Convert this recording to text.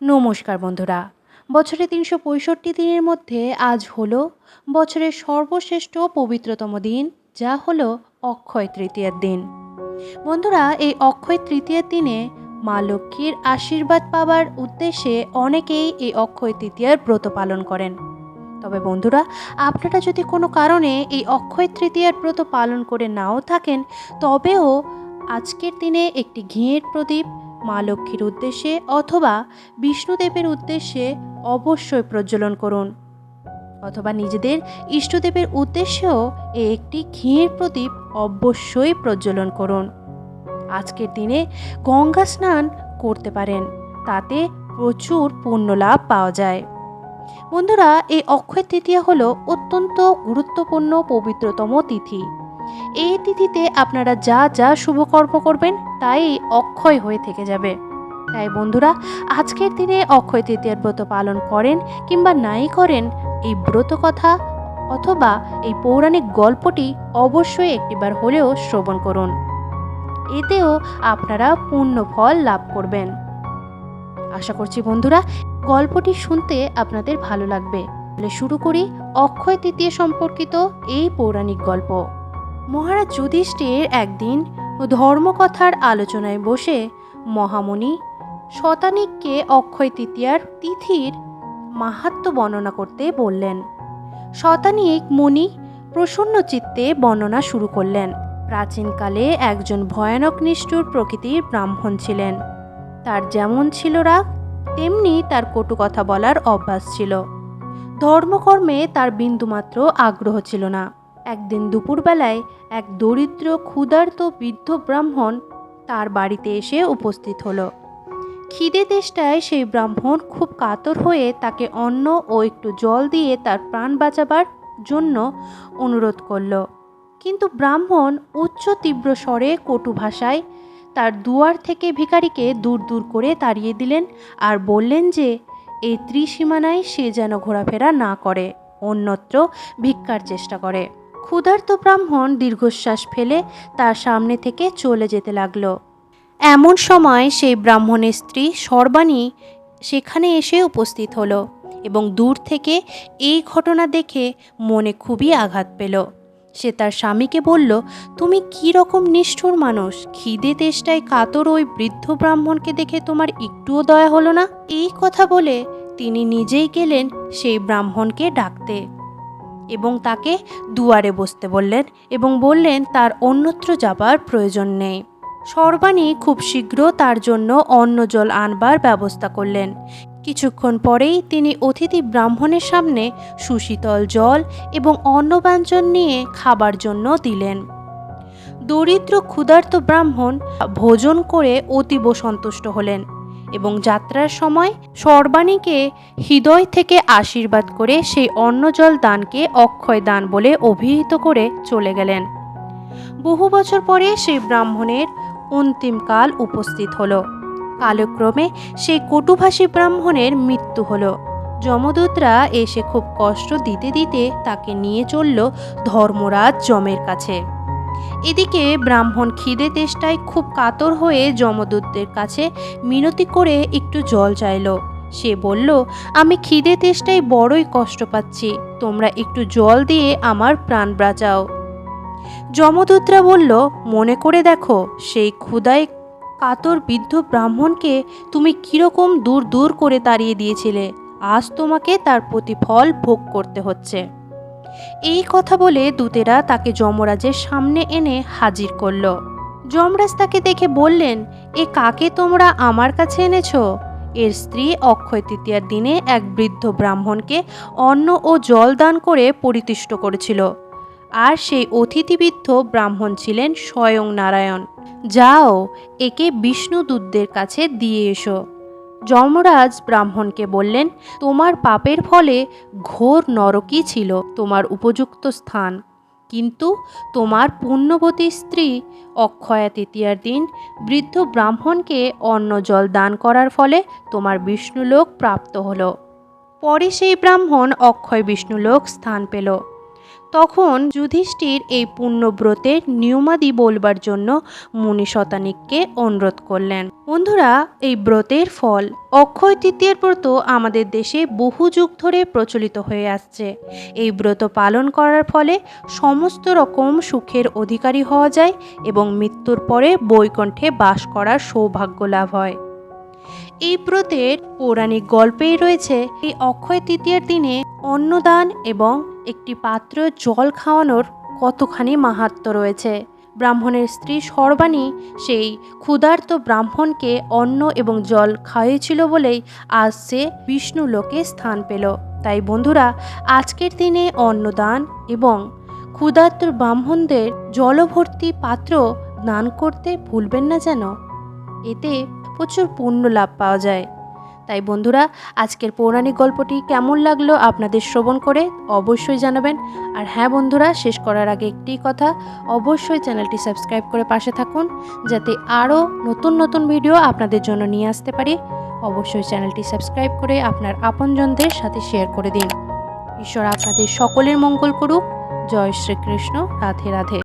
নমস্কার বন্ধুরা। বছরে তিনশো পঁয়ষট্টি দিনের মধ্যে আজ হলো বছরের সর্বশ্রেষ্ঠ পবিত্রতম দিন, যা হলো অক্ষয় তৃতীয়ার দিন। বন্ধুরা, এই অক্ষয় তৃতীয়ার দিনে মা লক্ষ্মীর আশীর্বাদ পাওয়ার উদ্দেশ্যে অনেকেই এই অক্ষয় তৃতীয়ার ব্রত পালন করেন। তবে বন্ধুরা, আপনারা যদি কোনো কারণে এই অক্ষয় তৃতীয়ার ব্রত পালন করে নাও থাকেন, তবেও আজকের দিনে একটি ঘিয়ের প্রদীপ মা লক্ষ্মীর উদ্দেশ্যে অথবা বিষ্ণুদেবের উদ্দেশ্যে অবশ্যই প্রজ্বলন করুন। অথবা নিজেদের ইষ্টদেবের উদ্দেশ্যেও এই একটি ঘিয়ের প্রদীপ অবশ্যই প্রজ্বলন করুন। আজকের দিনে গঙ্গা স্নান করতে পারেন, তাতে প্রচুর পুণ্য লাভ পাওয়া যায়। বন্ধুরা, এই অক্ষয় তৃতীয়া হলো অত্যন্ত গুরুত্বপূর্ণ পবিত্রতম তিথি। এই তিথিতে আপনারা যা যা শুভকর্ম করবেন তাই অক্ষয় হয়ে থেকে যাবে। তাই বন্ধুরা, আজকের দিনে অক্ষয় তৃতীয়ার ব্রত পালন করেন কিংবা নাই করেন, এই ব্রত কথা অথবা এই পৌরাণিক গল্পটি অবশ্যই একটিবার হলেও শ্রবণ করুন। এতেও আপনারা পূর্ণ ফল লাভ করবেন। আশা করছি বন্ধুরা, গল্পটি শুনতে আপনাদের ভালো লাগবে। তাহলে শুরু করি অক্ষয় তৃতীয় সম্পর্কিত এই পৌরাণিক গল্প। মহারাজ যুধিষ্ঠির একদিন ধর্মকথার আলোচনায় বসে মহামুনি শতানিককে অক্ষয় তৃতীয়ার তিথির মাহাত্ম বর্ণনা করতে বললেন। শতানিক মুনি প্রসন্ন চিত্তে বর্ণনা শুরু করলেন। প্রাচীনকালে একজন ভয়ানক নিষ্ঠুর প্রকৃতির ব্রাহ্মণ ছিলেন। তার যেমন ছিল রাগ, তেমনি তার কটু কথা বলার অভ্যাস ছিল। ধর্মকর্মে তার বিন্দুমাত্র আগ্রহ ছিল না। একদিন দুপুরবেলায় এক দরিদ্র, ক্ষুধার্ত বৃদ্ধ ব্রাহ্মণ তার বাড়িতে এসে উপস্থিত হলো। খিদে তেষ্টায় সেই ব্রাহ্মণ খুব কাতর হয়ে তাকে অন্ন ও একটু জল দিয়ে তার প্রাণ বাঁচাবার জন্য অনুরোধ করল। কিন্তু ব্রাহ্মণ উচ্চ তীব্র স্বরে কটু ভাষায় তার দুয়ার থেকে ভিখারিকে দূর দূর করে তাড়িয়ে দিলেন আর বললেন যে, এই ত্রিসীমানায় সে যেন ঘোরাফেরা না করে, অন্যত্র ভিক্ষার চেষ্টা করে। ক্ষুধার্ত ব্রাহ্মণ দীর্ঘশ্বাস ফেলে তার সামনে থেকে চলে যেতে লাগল। এমন সময় সেই ব্রাহ্মণের স্ত্রী সর্বাণী সেখানে এসে উপস্থিত হলো এবং দূর থেকে এই ঘটনা দেখে মনে খুবই আঘাত পেল। সে তার স্বামীকে বলল, তুমি কী রকম নিষ্ঠুর মানুষ? খিদে তেষ্টায় কাতর ওই বৃদ্ধ ব্রাহ্মণকে দেখে তোমার একটুও দয়া হলো না? এই কথা বলে তিনি নিজেই গেলেন সেই ব্রাহ্মণকে ডাকতে। এবং তাকে দুয়ারে বসতে বললেন এবং বললেন, তার অন্যত্র যাবার প্রয়োজন নেই। সর্বাণী খুব শীঘ্র তার জন্য অন্ন জল আনবার ব্যবস্থা করলেন। কিছুক্ষণ পরেই তিনি অতিথি ব্রাহ্মণের সামনে সুশীতল জল এবং অন্নব্যঞ্জন নিয়ে খাবার জন্য দিলেন। দরিদ্র ক্ষুধার্ত ব্রাহ্মণ ভোজন করে অতীব সন্তুষ্ট হলেন। এবং যাত্রার সময় সর্বাণীকে হৃদয় থেকে আশীর্বাদ করে সেই অন্নজল দানকে অক্ষয় দান বলে অভিহিত করে চলে গেলেন। বহু বছর পরে সেই ব্রাহ্মণের অন্তিমকাল উপস্থিত হলো। কালক্রমে সেই কটুভাষী ব্রাহ্মণের মৃত্যু হলো। যমদূতরা এসে খুব কষ্ট দিতে দিতে তাকে নিয়ে চলল ধর্মরাজ যমের কাছে। এদিকে ব্রাহ্মণ খিদে তেষ্টায় খুব কাতর হয়ে যমদূতদের কাছে মিনতি করে একটু জল চাইল। সে বলল, আমি খিদে তেষ্টায় বড়ই কষ্ট পাচ্ছি। তোমরা একটু জল দিয়ে আমার প্রাণ বাঁচাও। যমদূতরা বলল, মনে করে দেখো, সেই ক্ষুদায় কাতর বৃদ্ধ ব্রাহ্মণকে তুমি কীরকম দূর দূর করে তাড়িয়ে দিয়েছিলে। আজ তোমাকে তার প্রতিফল ভোগ করতে হচ্ছে। এই কথা বলে দূতেরা তাকে যমরাজের সামনে এনে হাজির করল। যমরাজ তাকে দেখে বললেন, এ কাকে তোমরা আমার কাছে এনেছ? এর স্ত্রী অক্ষয় তৃতীয়ার দিনে এক বৃদ্ধ ব্রাহ্মণকে অন্ন ও জল দান করে পরিতুষ্ট করেছিল। আর সেই অতিথিবৃদ্ধ ব্রাহ্মণ ছিলেন স্বয়ং নারায়ণ। যাও, একে বিষ্ণুদূতদের কাছে দিয়ে এসো। যমরাজ ব্রাহ্মণকে বললেন, তোমার পাপের ফলে ঘোর নরকই ছিল তোমার উপযুক্ত স্থান। কিন্তু তোমার পুণ্যবতী স্ত্রী অক্ষয়া তৃতীয়ার দিন বৃদ্ধ ব্রাহ্মণকে অন্ন জল দান করার ফলে তোমার বিষ্ণুলোক প্রাপ্ত হলো। পরে সেই ব্রাহ্মণ অক্ষয় বিষ্ণুলোক স্থান পেল। তখন যুধিষ্ঠির এই পুণ্যব্রতের নিয়মাদি বলবার জন্য মুনি শতানিককে অনুরোধ করলেন। বন্ধুরা, এই ব্রতের ফল অক্ষয় তৃতীয়ের ব্রত আমাদের দেশে বহু যুগ ধরে প্রচলিত হয়ে আসছে। এই ব্রত পালন করার ফলে সমস্ত রকম সুখের অধিকারী হওয়া যায় এবং মৃত্যুর পরে বৈকণ্ঠে বাস করার সৌভাগ্য লাভ হয়। এই ব্রতের পৌরাণিক গল্পেই রয়েছে, এই অক্ষয় তৃতীয়ার দিনে অন্নদান এবং একটি পাত্র জল খাওয়ানোর কতখানি মাহাত্ম রয়েছে। ব্রাহ্মণের স্ত্রী সর্বাণী সেই ক্ষুধার্ত ব্রাহ্মণকে অন্ন এবং জল খাইয়েছিল বলেই আজ সে বিষ্ণু লোকে স্থান পেল। তাই বন্ধুরা, আজকের দিনে অন্নদান এবং ক্ষুধার্ত ব্রাহ্মণদের জলভর্তি পাত্র দান করতে ভুলবেন না যেন। এতে প্রচুর পুণ্য লাভ পাওয়া যায়। তাই বন্ধুরা, আজকের পৌরাণিক গল্পটি কেমন লাগল আপনাদের শ্রবণ করে অবশ্যই জানাবেন। আর হ্যাঁ বন্ধুরা, শেষ করার আগে একটি কথা, অবশ্যই চ্যানেলটি সাবস্ক্রাইব করে পাশে থাকুন, যাতে আরও নতুন নতুন ভিডিও আপনাদের জন্য নিয়ে আসতে পারি। অবশ্যই চ্যানেলটি সাবস্ক্রাইব করে আপনার আপনজনদের সাথে শেয়ার করে দিন। ঈশ্বর আপনাদের সকলের মঙ্গল করুক। জয় শ্রীকৃষ্ণ। রাধে রাধে।